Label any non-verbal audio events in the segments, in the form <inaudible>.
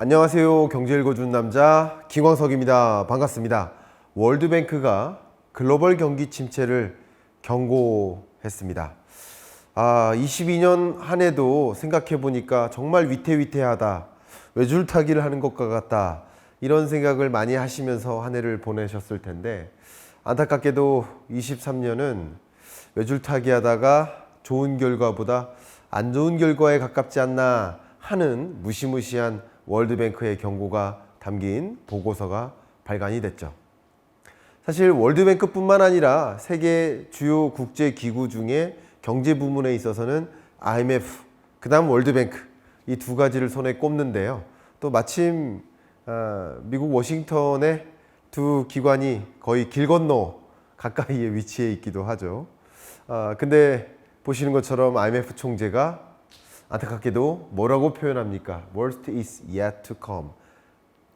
안녕하세요. 경제 읽어주는 남자 김광석입니다. 반갑습니다. 월드뱅크가 글로벌 경기 침체를 경고했습니다. 아, 22년 한 해도 생각해 보니까 정말 위태위태하다. 외줄타기를 하는 것과 같다. 이런 생각을 많이 하시면서 한 해를 보내셨을 텐데 안타깝게도 23년은 외줄타기 하다가 좋은 결과보다 안 좋은 결과에 가깝지 않나 하는 무시무시한 월드뱅크의 경고가 담긴 보고서가 발간이 됐죠. 사실 월드뱅크뿐만 아니라 세계 주요 국제 기구 중에 경제 부문에 있어서는 IMF, 그다음 월드뱅크 이 두 가지를 손에 꼽는데요. 또 마침 아, 미국 워싱턴의 두 기관이 거의 길 건너 가까이에 위치해 있기도 하죠. 아, 근데 보시는 것처럼 IMF 총재가 안타깝게도 뭐라고 표현합니까? Worst is yet to come.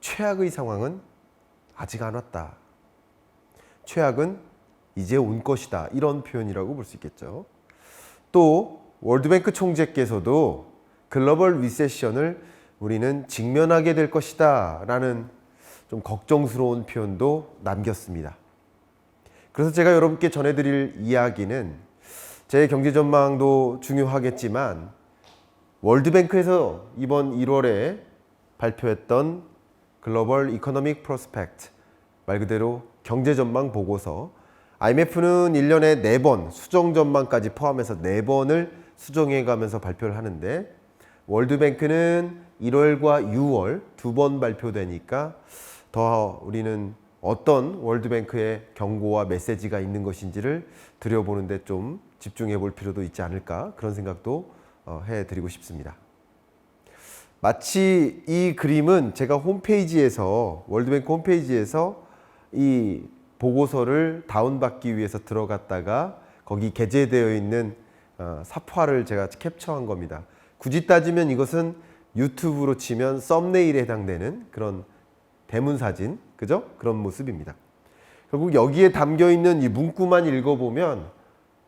최악의 상황은 아직 안 왔다. 최악은 이제 온 것이다. 이런 표현이라고 볼 수 있겠죠. 또 월드뱅크 총재께서도 글로벌 리세션을 우리는 직면하게 될 것이다. 라는 좀 걱정스러운 표현도 남겼습니다. 그래서 제가 여러분께 전해드릴 이야기는 제 경제 전망도 중요하겠지만 월드뱅크에서 이번 1월에 발표했던 글로벌 이코노믹 프로스펙트 말 그대로 경제 전망 보고서 IMF는 1년에 4번 수정 전망까지 포함해서 4번을 수정해 가면서 발표를 하는데 월드뱅크는 1월과 6월 두 번 발표되니까 더 우리는 어떤 월드뱅크의 경고와 메시지가 있는 것인지를 들여보는데 좀 집중해 볼 필요도 있지 않을까 그런 생각도 어, 해드리고 싶습니다. 마치 이 그림은 제가 홈페이지에서 월드뱅크 홈페이지에서 이 보고서를 다운받기 위해서 들어갔다가 거기 게재되어 있는 어, 사파를 제가 캡처한 겁니다. 굳이 따지면 이것은 유튜브로 치면 썸네일에 해당되는 그런 대문 사진, 그죠? 그런 모습입니다. 결국 여기에 담겨 있는 이 문구만 읽어보면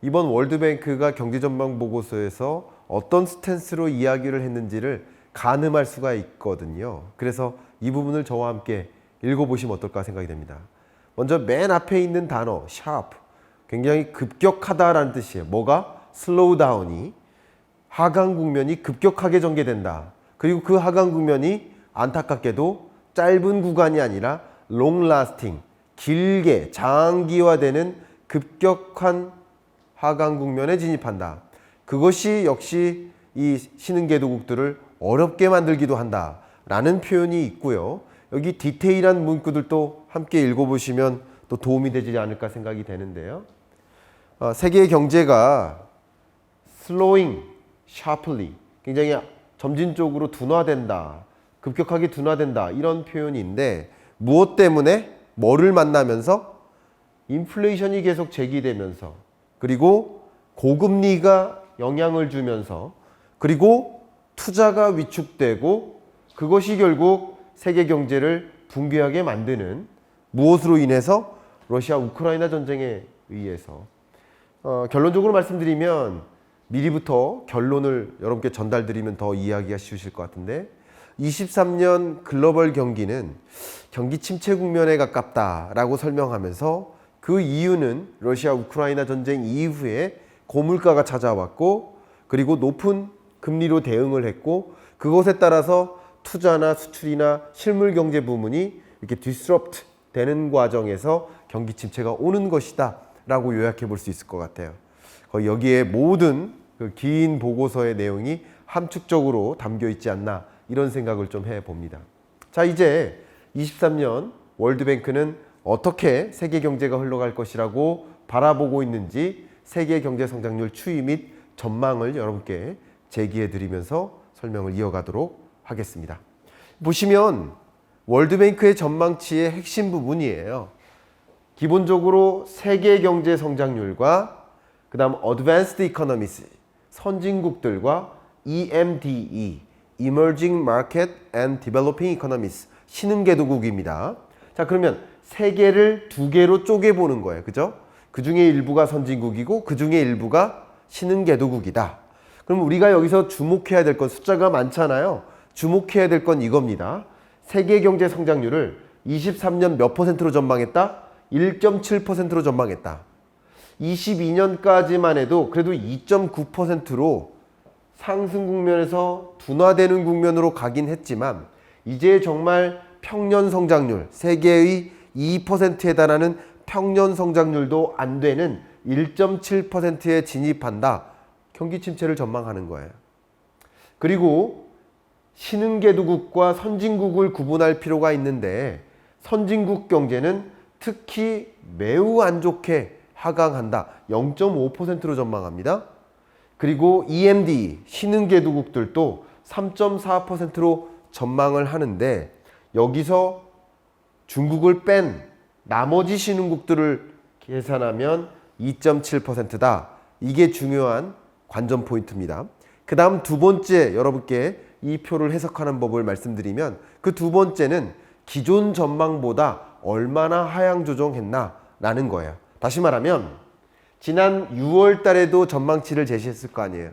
이번 월드뱅크가 경제전망 보고서에서 어떤 스탠스로 이야기를 했는지를 가늠할 수가 있거든요. 그래서 이 부분을 저와 함께 읽어보시면 어떨까 생각이 됩니다. 먼저 맨 앞에 있는 단어 sharp 굉장히 급격하다라는 뜻이에요. 뭐가 슬로우 다운이 하강 국면이 급격하게 전개된다. 그리고 그 하강 국면이 안타깝게도 짧은 구간이 아니라 롱 라스팅 길게 장기화되는 급격한 하강 국면에 진입한다. 그것이 역시 이 신흥계도국들을 어렵게 만들기도 한다. 라는 표현이 있고요. 여기 디테일한 문구들도 함께 읽어보시면 또 도움이 되지 않을까 생각이 되는데요. 어, 세계 경제가 slowing sharply 굉장히 점진적으로 둔화된다. 급격하게 둔화된다. 이런 표현인데 무엇 때문에 뭐를 만나면서 인플레이션이 계속 제기되면서 그리고 고금리가 영향을 주면서 그리고 투자가 위축되고 그것이 결국 세계 경제를 붕괴하게 만드는 무엇으로 인해서 러시아 우크라이나 전쟁에 의해서. 어, 결론적으로 말씀드리면 미리부터 결론을 여러분께 전달드리면 더 이해하기가 쉬우실 것 같은데 23년 글로벌 경기는 경기 침체 국면에 가깝다라고 설명하면서 그 이유는 러시아 우크라이나 전쟁 이후에 고물가가 찾아왔고 그리고 높은 금리로 대응을 했고 그것에 따라서 투자나 수출이나 실물 경제 부문이 이렇게 disrupt 되는 과정에서 경기 침체가 오는 것이다 라고 요약해 볼 수 있을 것 같아요. 거의 여기에 모든 그 긴 보고서의 내용이 함축적으로 담겨 있지 않나 이런 생각을 좀 해 봅니다. 자, 이제 23년 월드뱅크는 어떻게 세계 경제가 흘러갈 것이라고 바라보고 있는지 세계 경제 성장률 추이 및 전망을 여러분께 제기해 드리면서 설명을 이어가도록 하겠습니다. 보시면 월드뱅크의 전망치의 핵심 부분이에요. 기본적으로 세계 경제 성장률과 그다음 Advanced Economies 선진국들과 EMDE Emerging Market and Developing Economies 신흥계도국입니다. 자 그러면 세 개를 두 개로 쪼개 보는 거예요. 그죠? 그 중에 일부가 선진국이고 그 중에 일부가 신흥계도국이다. 그럼 우리가 여기서 주목해야 될 건 숫자가 많잖아요. 주목해야 될 건 이겁니다. 세계 경제 성장률을 23년 몇 퍼센트로 전망했다? 1.7%로 전망했다. 22년까지만 해도 그래도 2.9%로 상승 국면에서 둔화되는 국면으로 가긴 했지만 이제 정말 평년 성장률 세계의 2%에 달하는 평년 성장률도 안 되는 1.7%에 진입한다. 경기 침체를 전망하는 거예요. 그리고 신흥개도국과 선진국을 구분할 필요가 있는데 선진국 경제는 특히 매우 안 좋게 하강한다. 0.5%로 전망합니다. 그리고 EMD 신흥개도국들도 3.4%로 전망을 하는데 여기서 중국을 뺀 나머지 신흥국들을 계산하면 2.7%다. 이게 중요한 관전 포인트입니다. 그 다음 두 번째 여러분께 이 표를 해석하는 법을 말씀드리면 그 두 번째는 기존 전망보다 얼마나 하향 조정했나 라는 거예요. 다시 말하면 지난 6월 달에도 전망치를 제시했을 거 아니에요.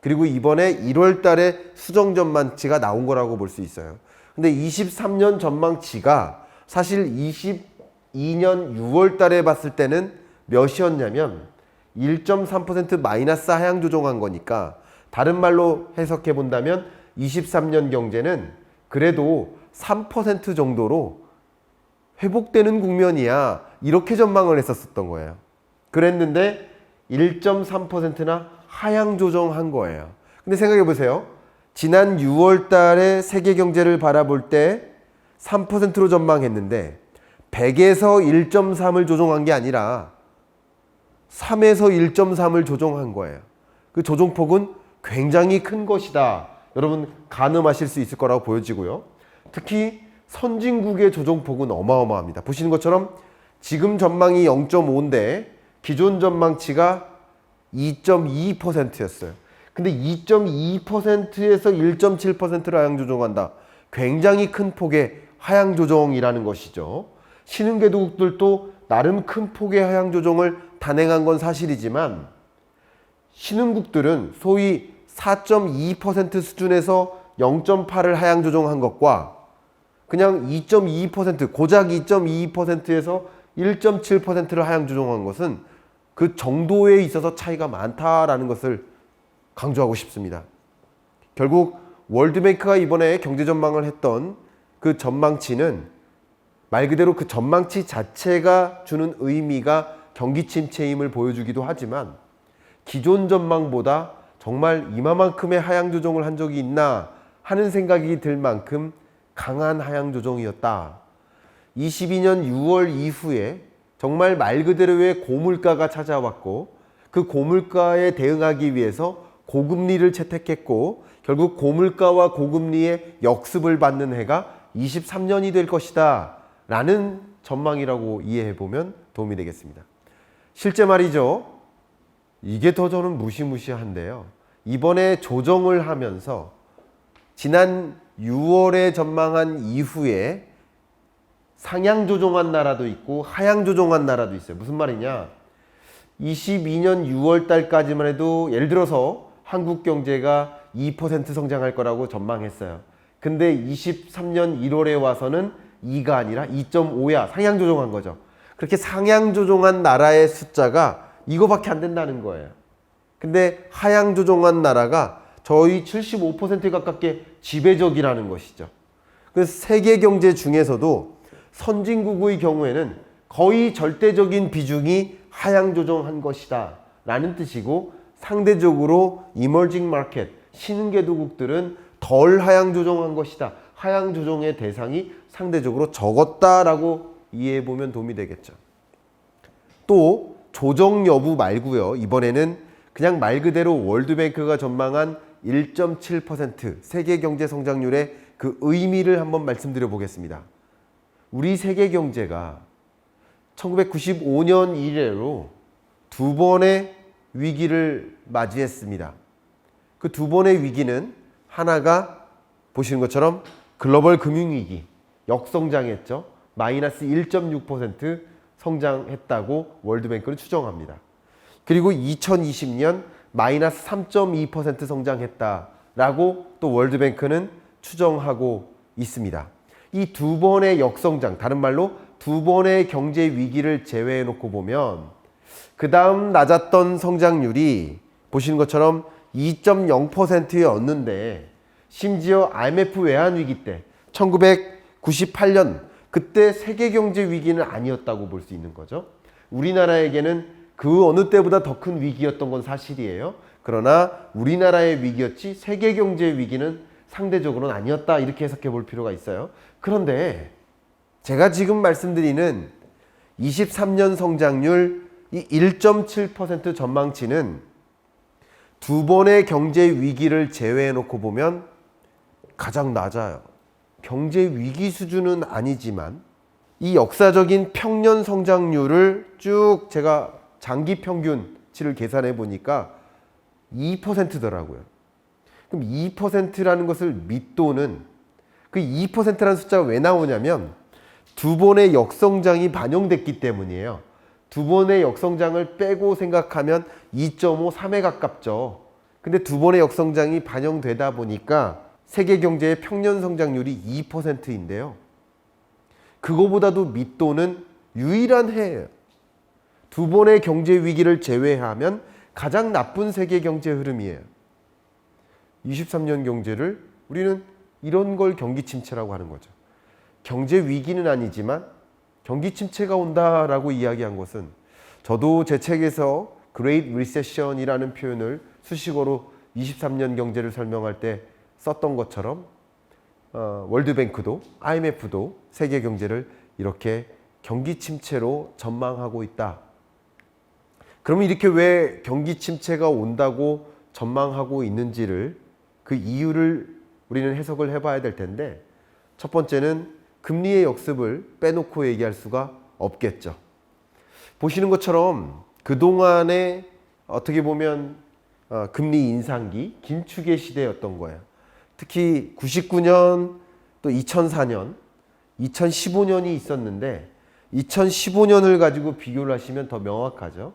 그리고 이번에 1월 달에 수정 전망치가 나온 거라고 볼 수 있어요. 근데 23년 전망치가 사실 22년 6월 달에 봤을 때는 몇이었냐면 1.3% 마이너스 하향 조정한 거니까 다른 말로 해석해 본다면 23년 경제는 그래도 3% 정도로 회복되는 국면이야. 이렇게 전망을 했었었던 거예요. 그랬는데 1.3%나 하향 조정한 거예요. 근데 생각해 보세요. 지난 6월 달에 세계 경제를 바라볼 때 3%로 전망했는데 100에서 1.3을 조정한 게 아니라 3에서 1.3을 조정한 거예요. 그 조정폭은 굉장히 큰 것이다. 여러분 가늠하실 수 있을 거라고 보여지고요. 특히 선진국의 조정폭은 어마어마합니다. 보시는 것처럼 지금 전망이 0.5인데 기존 전망치가 2.2%였어요. 근데 2.2%에서 1.7%로 하향 조정한다. 굉장히 큰 폭의 하향 조정이라는 것이죠. 신흥개도국들도 나름 큰 폭의 하향 조정을 단행한 건 사실이지만 신흥국들은 소위 4.2% 수준에서 0.8을 하향 조정한 것과 그냥 2.2% 고작 2.2%에서 1.7%를 하향 조정한 것은 그 정도에 있어서 차이가 많다라는 것을 강조하고 싶습니다. 결국 월드뱅크가 이번에 경제 전망을 했던 그 전망치는 말 그대로 그 전망치 자체가 주는 의미가 경기 침체임을 보여주기도 하지만 기존 전망보다 정말 이마만큼의 하향 조정을 한 적이 있나 하는 생각이 들 만큼 강한 하향 조정이었다. 22년 6월 이후에 정말 말 그대로의 고물가가 찾아왔고 그 고물가에 대응하기 위해서 고금리를 채택했고 결국 고물가와 고금리의 역습을 받는 해가 23년이 될 것이다 라는 전망이라고 이해해 보면 도움이 되겠습니다. 실제 말이죠. 이게 더 저는 무시무시한데요. 이번에 조정을 하면서 지난 6월에 전망한 이후에 상향 조정한 나라도 있고 하향 조정한 나라도 있어요. 무슨 말이냐? 22년 6월 달까지만 해도 예를 들어서 한국 경제가 2% 성장할 거라고 전망했어요. 근데 23년 1월에 와서는 2가 아니라 2.5야. 상향 조정한 거죠. 그렇게 상향 조정한 나라의 숫자가 이거밖에 안 된다는 거예요. 근데 하향 조정한 나라가 저희 75% 가깝게 지배적이라는 것이죠. 그래서 세계 경제 중에서도 선진국의 경우에는 거의 절대적인 비중이 하향 조정한 것이다 라는 뜻이고 상대적으로 이머징 마켓 신흥개도국들은 덜 하향 조정한 것이다. 하향 조정의 대상이 상대적으로 적었다라고 이해해 보면 도움이 되겠죠. 또 조정 여부 말고요. 이번에는 그냥 말 그대로 월드뱅크가 전망한 1.7% 세계 경제 성장률의 그 의미를 한번 말씀드려 보겠습니다. 우리 세계 경제가 1995년 이래로 두 번의 위기를 맞이했습니다. 그 두 번의 위기는 하나가 보시는 것처럼 글로벌 금융위기, 역성장했죠. 마이너스 1.6% 성장했다고 월드뱅크는 추정합니다. 그리고 2020년 마이너스 3.2% 성장했다라고 또 월드뱅크는 추정하고 있습니다. 이 두 번의 역성장, 다른 말로 두 번의 경제 위기를 제외해 놓고 보면 그 다음 낮았던 성장률이 보시는 것처럼 2.0%였는데 심지어 IMF 외환 위기 때 1998년 그때 세계 경제 위기는 아니었다고 볼 수 있는 거죠. 우리나라에게는 그 어느 때보다 더 큰 위기였던 건 사실이에요. 그러나 우리나라의 위기였지 세계 경제 위기는 상대적으로는 아니었다 이렇게 해석해 볼 필요가 있어요. 그런데 제가 지금 말씀드리는 23년 성장률 이 1.7% 전망치는 두 번의 경제 위기를 제외해 놓고 보면 가장 낮아요. 경제 위기 수준은 아니지만 이 역사적인 평년 성장률을 쭉 제가 장기 평균치를 계산해 보니까 2%더라고요. 그럼 2%라는 것을 밑도는 그 2%라는 숫자가 왜 나오냐면 두 번의 역성장이 반영됐기 때문이에요. 두 번의 역성장을 빼고 생각하면 2.5, 3에 가깝죠. 근데 두 번의 역성장이 반영되다 보니까 세계 경제의 평년 성장률이 2%인데요. 그거보다도 밑도는 유일한 해예요. 두 번의 경제 위기를 제외하면 가장 나쁜 세계 경제 흐름이에요. 23년 경제를 우리는 이런 걸 경기 침체라고 하는 거죠. 경제 위기는 아니지만 경기 침체가 온다라고 이야기한 것은 저도 제 책에서 Great Recession이라는 표현을 수식어로 23년 경제를 설명할 때 썼던 것처럼 어, 월드뱅크도 IMF도 세계 경제를 이렇게 경기 침체로 전망하고 있다. 그러면 이렇게 왜 경기 침체가 온다고 전망하고 있는지를 그 이유를 우리는 해석을 해봐야 될 텐데 첫 번째는 금리의 역습을 빼놓고 얘기할 수가 없겠죠. 보시는 것처럼 그동안에 어떻게 보면 어, 금리 인상기 긴축의 시대였던 거예요. 특히 99년 또 2004년, 2015년이 있었는데 2015년을 가지고 비교를 하시면 더 명확하죠.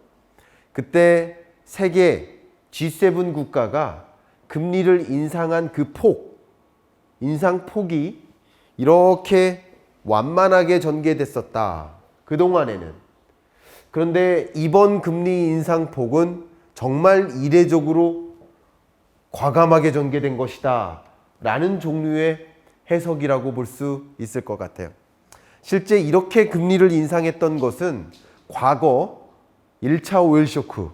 그때 세계 G7 국가가 금리를 인상한 그 폭, 인상 폭이 이렇게 완만하게 전개됐었다. 그동안에는. 그런데 이번 금리 인상 폭은 정말 이례적으로 과감하게 전개된 것이다. 라는 종류의 해석이라고 볼 수 있을 것 같아요. 실제 이렇게 금리를 인상했던 것은 과거 1차 오일 쇼크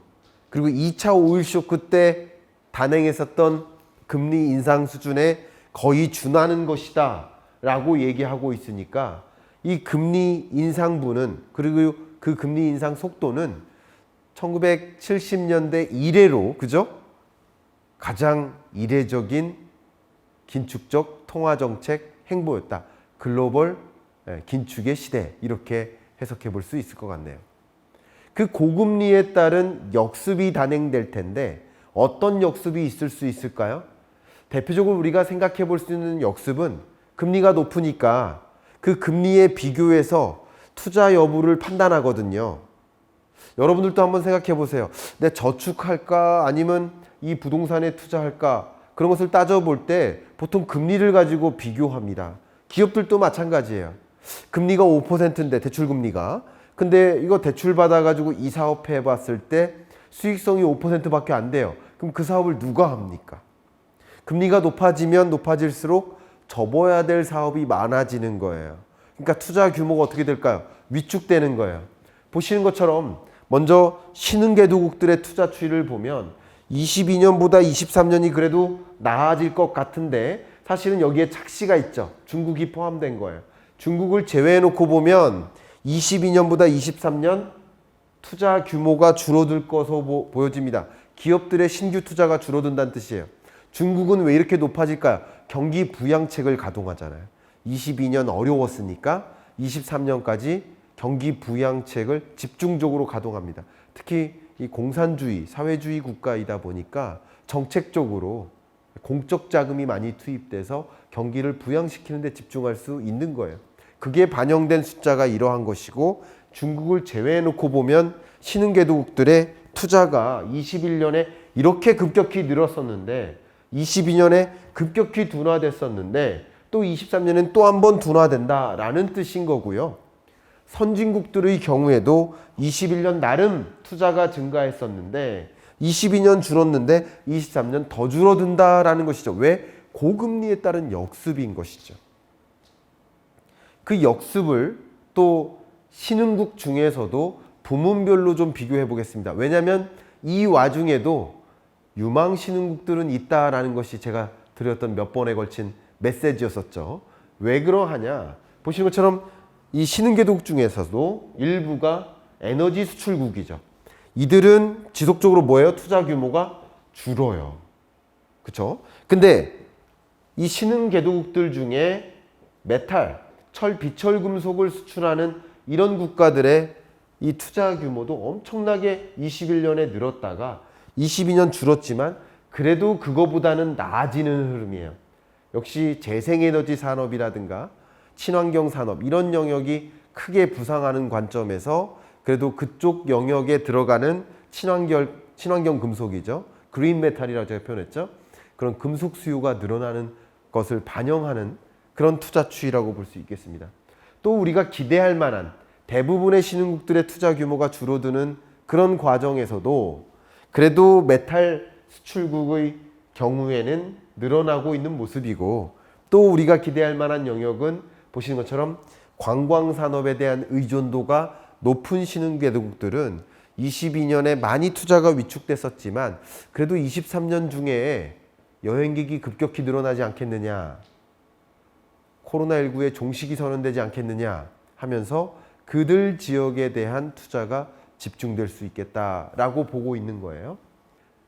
그리고 2차 오일 쇼크 때 단행했었던 금리 인상 수준에 거의 준하는 것이다 라고 얘기하고 있으니까 이 금리 인상분은 그리고 그 금리 인상 속도는 1970년대 이래로 그죠? 가장 이례적인 긴축적 통화 정책 행보였다. 글로벌 예, 긴축의 시대 이렇게 해석해 볼 수 있을 것 같네요. 그 고금리에 따른 역습이 단행될 텐데 어떤 역습이 있을 수 있을까요? 대표적으로 우리가 생각해 볼 수 있는 역습은 금리가 높으니까 그 금리에 비교해서 투자 여부를 판단하거든요. 여러분들도 한번 생각해 보세요. 내 저축할까 아니면 이 부동산에 투자할까 그런 것을 따져볼 때 보통 금리를 가지고 비교합니다. 기업들도 마찬가지예요. 금리가 5%인데 대출 금리가 근데 이거 대출 받아 가지고 이 사업 해 봤을 때 수익성이 5%밖에 안 돼요. 그럼 그 사업을 누가 합니까? 금리가 높아지면 높아질수록 접어야 될 사업이 많아지는 거예요. 그러니까 투자 규모가 어떻게 될까요? 위축되는 거예요. 보시는 것처럼 먼저 신흥개도국들의 투자 추이를 보면 22년보다 23년이 그래도 나아질 것 같은데 사실은 여기에 착시가 있죠. 중국이 포함된 거예요. 중국을 제외해 놓고 보면 22년보다 23년 투자 규모가 줄어들 것으로 보여집니다. 기업들의 신규 투자가 줄어든다는 뜻이에요. 중국은 왜 이렇게 높아질까요? 경기 부양책을 가동하잖아요. 22년 어려웠으니까 23년까지 경기 부양책을 집중적으로 가동합니다. 특히 이 공산주의, 사회주의 국가이다 보니까 정책적으로 공적 자금이 많이 투입돼서 경기를 부양시키는 데 집중할 수 있는 거예요. 그게 반영된 숫자가 이러한 것이고 중국을 제외해 놓고 보면 신흥개도국들의 투자가 21년에 이렇게 급격히 늘었었는데 22년에 급격히 둔화됐었는데 또 23년엔 또 한 번 둔화된다라는 뜻인 거고요. 선진국들의 경우에도 21년 나름 투자가 증가했었는데 22년 줄었는데 23년 더 줄어든다라는 것이죠. 왜? 고금리에 따른 역습인 것이죠. 그 역습을 또 신흥국 중에서도 부문별로 좀 비교해 보겠습니다. 왜냐하면 이 와중에도 유망 신흥국들은 있다라는 것이 제가 드렸던 몇 번에 걸친 메시지였었죠. 왜 그러하냐? 보시는 것처럼 이 신흥계도국 중에서도 일부가 에너지 수출국이죠. 이들은 지속적으로 뭐예요? 투자 규모가 줄어요. 그렇죠? 근데 이 신흥계도국들 중에 메탈, 철, 비철 금속을 수출하는 이런 국가들의 이 투자 규모도 엄청나게 21년에 늘었다가 22년 줄었지만 그래도 그거보다는 나아지는 흐름이에요. 역시 재생에너지 산업이라든가 친환경 산업 이런 영역이 크게 부상하는 관점에서 그래도 그쪽 영역에 들어가는 친환경 친환경 금속이죠. 그린 메탈이라고 제가 표현했죠. 그런 금속 수요가 늘어나는 것을 반영하는 그런 투자 추이라고 볼 수 있겠습니다. 또 우리가 기대할 만한 대부분의 신흥국들의 투자 규모가 줄어드는 그런 과정에서도 그래도 메탈 수출국의 경우에는 늘어나고 있는 모습이고 또 우리가 기대할 만한 영역은 보시는 것처럼 관광 산업에 대한 의존도가 높은 신흥계도국들은 22년에 많이 투자가 위축됐었지만 그래도 23년 중에 여행객이 급격히 늘어나지 않겠느냐 코로나19의 종식이 선언되지 않겠느냐 하면서 그들 지역에 대한 투자가 집중될 수 있겠다라고 보고 있는 거예요.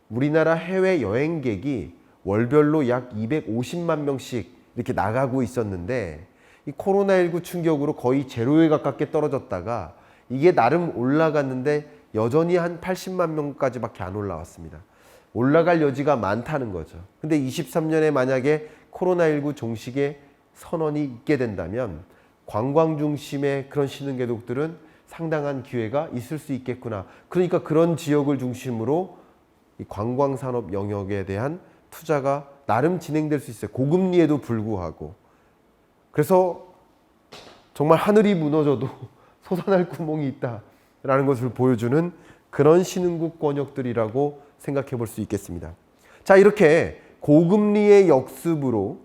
우리나라 해외 여행객이 월별로 약 250만 명씩 이렇게 나가고 있었는데 이 코로나19 충격으로 거의 제로에 가깝게 떨어졌다가 이게 나름 올라갔는데 여전히 한 80만 명까지밖에 안 올라왔습니다. 올라갈 여지가 많다는 거죠. 근데 23년에 만약에 코로나19 종식의 선언이 있게 된다면 관광 중심의 그런 신흥계독들은 상당한 기회가 있을 수 있겠구나. 그러니까 그런 지역을 중심으로 이 관광 산업 영역에 대한 투자가 나름 진행될 수 있어요. 고금리에도 불구하고. 그래서 정말 하늘이 무너져도 <laughs> 솟아날 구멍이 있다라는 것을 보여주는 그런 신흥국 권역들이라고 생각해 볼 수 있겠습니다. 자, 이렇게 고금리의 역습으로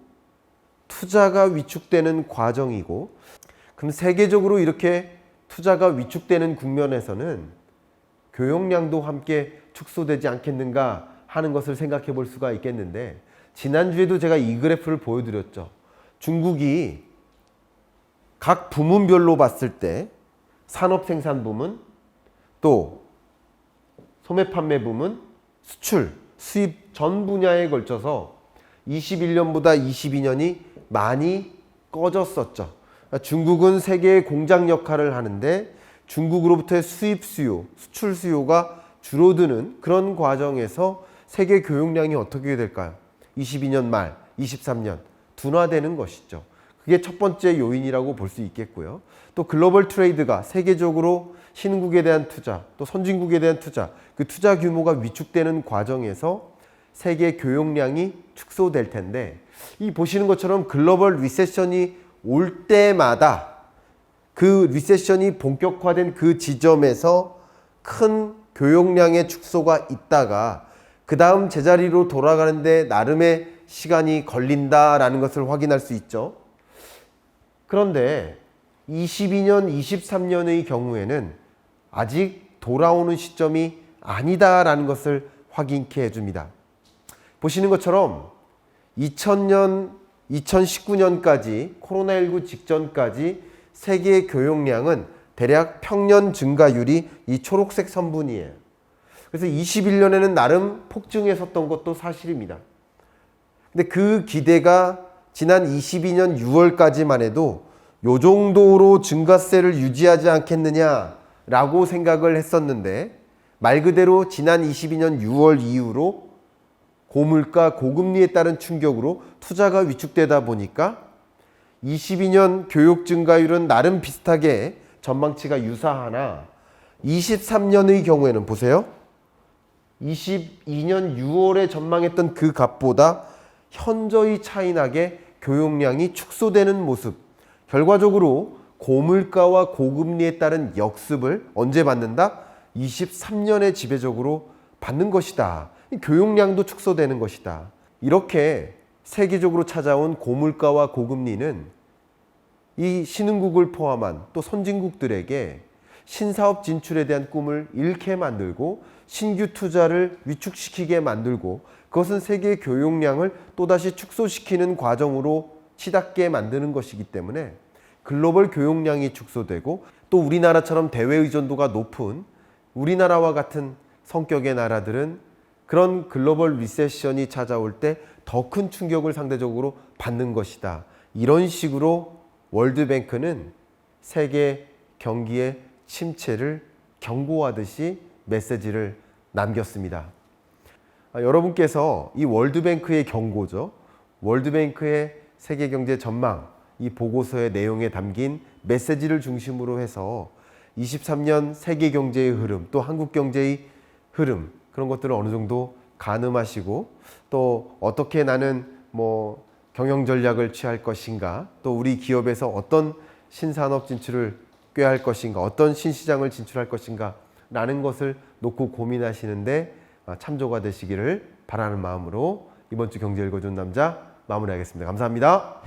투자가 위축되는 과정이고 그럼 세계적으로 이렇게 투자가 위축되는 국면에서는 교역량도 함께 축소되지 않겠는가 하는 것을 생각해 볼 수가 있겠는데 지난주에도 제가 이 그래프를 보여드렸죠. 중국이 각 부문별로 봤을 때 산업 생산 부문 또 소매 판매 부문 수출 수입 전 분야에 걸쳐서 21년보다 22년이 많이 꺼졌었죠. 중국은 세계의 공장 역할을 하는데 중국으로부터의 수입 수요, 수출 수요가 줄어드는 그런 과정에서 세계 교역량이 어떻게 될까요? 22년 말, 23년 둔화되는 것이죠. 그게 첫 번째 요인이라고 볼 수 있겠고요. 또 글로벌 트레이드가 세계적으로 신흥국에 대한 투자, 또 선진국에 대한 투자, 그 투자 규모가 위축되는 과정에서 세계 교역량이 축소될 텐데 이 보시는 것처럼 글로벌 리세션이 올 때마다 그 리세션이 본격화된 그 지점에서 큰 교역량의 축소가 있다가 그 다음 제자리로 돌아가는데 나름의 시간이 걸린다라는 것을 확인할 수 있죠. 그런데 22년, 23년의 경우에는 아직 돌아오는 시점이 아니다라는 것을 확인케 해줍니다. 보시는 것처럼 2000년, 2019년까지 코로나19 직전까지 세계 교역량은 대략 평년 증가율이 이 초록색 선분이에요. 그래서 21년에는 나름 폭증했었던 것도 사실입니다. 근데 그 기대가 지난 22년 6월까지만 해도 요 정도로 증가세를 유지하지 않겠느냐라고 생각을 했었는데 말 그대로 지난 22년 6월 이후로 고물가 고금리에 따른 충격으로 투자가 위축되다 보니까 22년 교육 증가율은 나름 비슷하게 전망치가 유사하나 23년의 경우에는 보세요. 22년 6월에 전망했던 그 값보다 현저히 차이나게 교용량이 축소되는 모습. 결과적으로 고물가와 고금리에 따른 역습을 언제 받는다? 23년에 지배적으로 받는 것이다. 이 교용량도 축소되는 것이다. 이렇게 세계적으로 찾아온 고물가와 고금리는 이 신흥국을 포함한 또 선진국들에게 신사업 진출에 대한 꿈을 잃게 만들고 신규 투자를 위축시키게 만들고 그것은 세계 교용량을 또다시 축소시키는 과정으로 치닫게 만드는 것이기 때문에 글로벌 교용량이 축소되고 또 우리나라처럼 대외 의존도가 높은 우리나라와 같은 성격의 나라들은 그런 글로벌 리세션이 찾아올 때 더 큰 충격을 상대적으로 받는 것이다. 이런 식으로 월드뱅크는 세계 경기의 침체를 경고하듯이 메시지를 남겼습니다. 아, 여러분께서 이 월드뱅크의 경고죠. 월드뱅크의 세계 경제 전망 이 보고서의 내용에 담긴 메시지를 중심으로 해서 23년 세계 경제의 흐름 또 한국 경제의 흐름 그런 것들을 어느 정도 가늠하시고 또 어떻게 나는 뭐 경영 전략을 취할 것인가 또 우리 기업에서 어떤 신산업 진출을 꾀할 것인가 어떤 신시장을 진출할 것인가 라는 것을 놓고 고민하시는데 아, 참조가 되시기를 바라는 마음으로 이번 주 경제 읽어준 남자 마무리하겠습니다. 감사합니다.